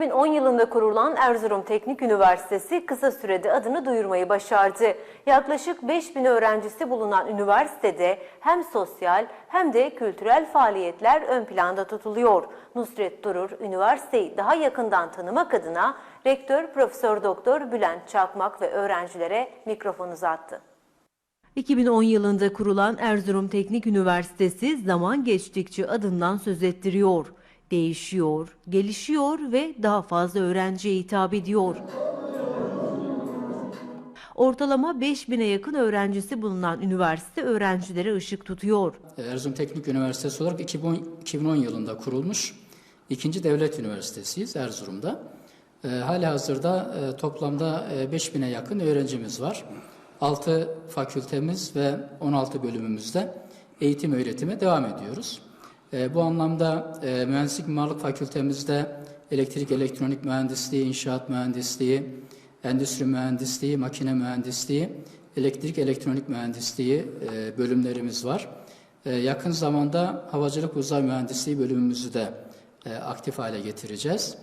2010 yılında kurulan Erzurum Teknik Üniversitesi kısa sürede adını duyurmayı başardı. Yaklaşık 5000 öğrencisi bulunan üniversitede hem sosyal hem de kültürel faaliyetler ön planda tutuluyor. Nusret Durur, üniversiteyi daha yakından tanımak adına Rektör Profesör Doktor Bülent Çakmak ve öğrencilere mikrofon uzattı. 2010 yılında kurulan Erzurum Teknik Üniversitesi zaman geçtikçe adından söz ettiriyor. Değişiyor, gelişiyor ve daha fazla öğrenciye hitap ediyor. Ortalama 5000'e yakın öğrencisi bulunan üniversite öğrencilere ışık tutuyor. Erzurum Teknik Üniversitesi olarak 2010, 2010 yılında kurulmuş ikinci devlet üniversitesiyiz Erzurum'da. E, Hala hazırda e, toplamda e, 5000'e yakın öğrencimiz var. 6 fakültemiz ve 16 bölümümüzde eğitim öğretime devam ediyoruz. E, bu anlamda e, Mühendislik Mimarlık Fakültemizde elektrik elektronik mühendisliği, inşaat mühendisliği, endüstri mühendisliği, makine mühendisliği, elektrik elektronik mühendisliği e, bölümlerimiz var. E, yakın zamanda havacılık uzay mühendisliği bölümümüzü de e, aktif hale getireceğiz.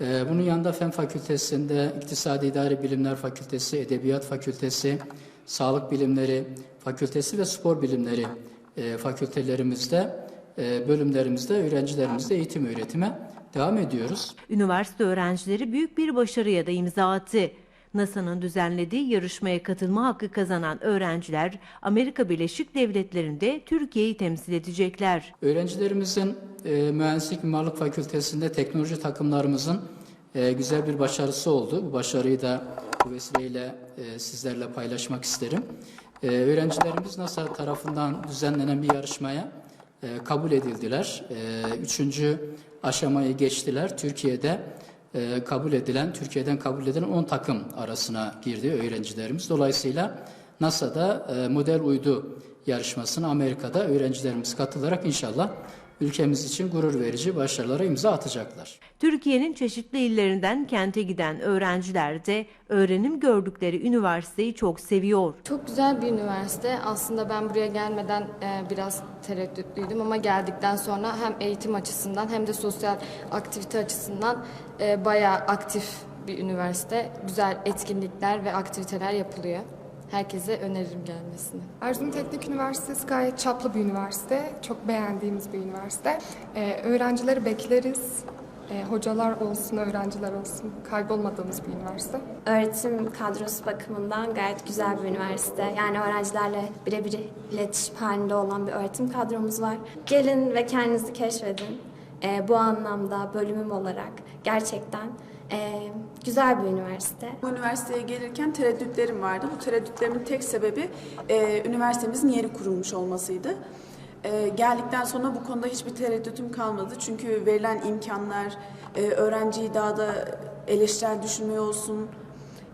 E, bunun yanında Fen Fakültesi'nde İktisadi İdari Bilimler Fakültesi, Edebiyat Fakültesi, Sağlık Bilimleri Fakültesi ve Spor Bilimleri e, fakültelerimizde, bölümlerimizde öğrencilerimizle eğitim öğretime devam ediyoruz. Üniversite öğrencileri büyük bir başarıya da imza attı. NASA'nın düzenlediği yarışmaya katılma hakkı kazanan öğrenciler Amerika Birleşik Devletleri'nde Türkiye'yi temsil edecekler. Öğrencilerimizin e, Mühendislik Mimarlık Fakültesi'nde teknoloji takımlarımızın e, güzel bir başarısı oldu. Bu başarıyı da bu vesileyle e, sizlerle paylaşmak isterim. E, öğrencilerimiz NASA tarafından düzenlenen bir yarışmaya e, kabul edildiler. E, üçüncü aşamayı geçtiler. Türkiye'de e, kabul edilen, Türkiye'den kabul edilen 10 takım arasına girdi öğrencilerimiz. Dolayısıyla NASA'da model uydu yarışmasına Amerika'da öğrencilerimiz katılarak inşallah ülkemiz için gurur verici başarılara imza atacaklar. Türkiye'nin çeşitli illerinden kente giden öğrenciler de öğrenim gördükleri üniversiteyi çok seviyor. Çok güzel bir üniversite. Aslında ben buraya gelmeden e, biraz tereddütlüydüm ama geldikten sonra hem eğitim açısından hem de sosyal aktivite açısından e, bayağı aktif bir üniversite. Güzel etkinlikler ve aktiviteler yapılıyor. Herkese öneririm gelmesini. Erzurum Teknik Üniversitesi gayet çaplı bir üniversite. Çok beğendiğimiz bir üniversite. Ee, öğrencileri bekleriz. Ee, hocalar olsun, öğrenciler olsun. Kaybolmadığımız bir üniversite. Öğretim kadrosu bakımından gayet güzel bir üniversite. Yani öğrencilerle birebir iletişim halinde olan bir öğretim kadromuz var. Gelin ve kendinizi keşfedin. Ee, bu anlamda bölümüm olarak gerçekten e, güzel bir üniversite. Bu üniversiteye gelirken tereddütlerim vardı. Bu tereddütlerimin tek sebebi e, üniversitemizin yeni kurulmuş olmasıydı. E, geldikten sonra bu konuda hiçbir tereddütüm kalmadı. Çünkü verilen imkanlar, e, öğrenciyi daha da eleştirel düşünmeye olsun,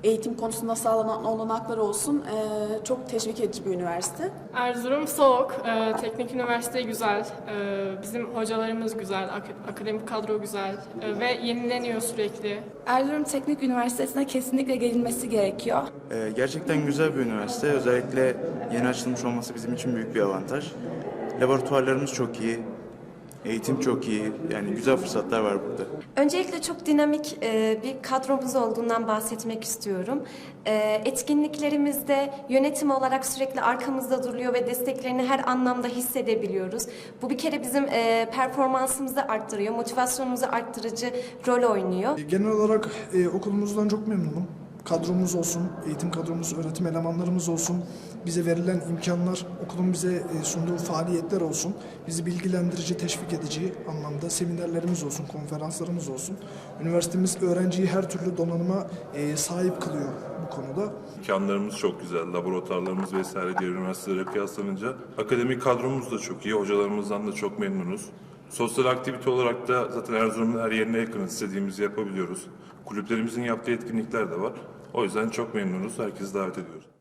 eğitim konusunda sağlanan olanaklar olsun e, çok teşvik edici bir üniversite. Erzurum soğuk, e, teknik üniversite güzel, e, bizim hocalarımız güzel, ak- akademik kadro güzel e, ve yenileniyor sürekli. Erzurum Teknik Üniversitesi'ne kesinlikle gelinmesi gerekiyor. Ee, gerçekten güzel bir üniversite. Özellikle yeni açılmış olması bizim için büyük bir avantaj. Laboratuvarlarımız çok iyi. Eğitim çok iyi. Yani güzel fırsatlar var burada. Öncelikle çok dinamik e, bir kadromuz olduğundan bahsetmek istiyorum. E, etkinliklerimizde yönetim olarak sürekli arkamızda duruyor ve desteklerini her anlamda hissedebiliyoruz. Bu bir kere bizim e, performansımızı arttırıyor, motivasyonumuzu arttırıcı rol oynuyor. Genel olarak e, okulumuzdan çok memnunum. Kadromuz olsun, eğitim kadromuz, öğretim elemanlarımız olsun, bize verilen imkanlar, okulun bize e, sunduğu faaliyetler olsun, bizi bilgilendirici, teşvik edici anlamda seminerlerimiz olsun, konferanslarımız olsun. Üniversitemiz öğrenciyi her türlü donanıma e, sahip kılıyor bu konuda. İmkanlarımız çok güzel, laboratuvarlarımız vesaire diğer üniversitelere kıyaslanınca. Akademik kadromuz da çok iyi, hocalarımızdan da çok memnunuz. Sosyal aktivite olarak da zaten Erzurum'un her yerine yakın istediğimizi yapabiliyoruz. Kulüplerimizin yaptığı etkinlikler de var. O yüzden çok memnunuz, herkesi davet ediyoruz.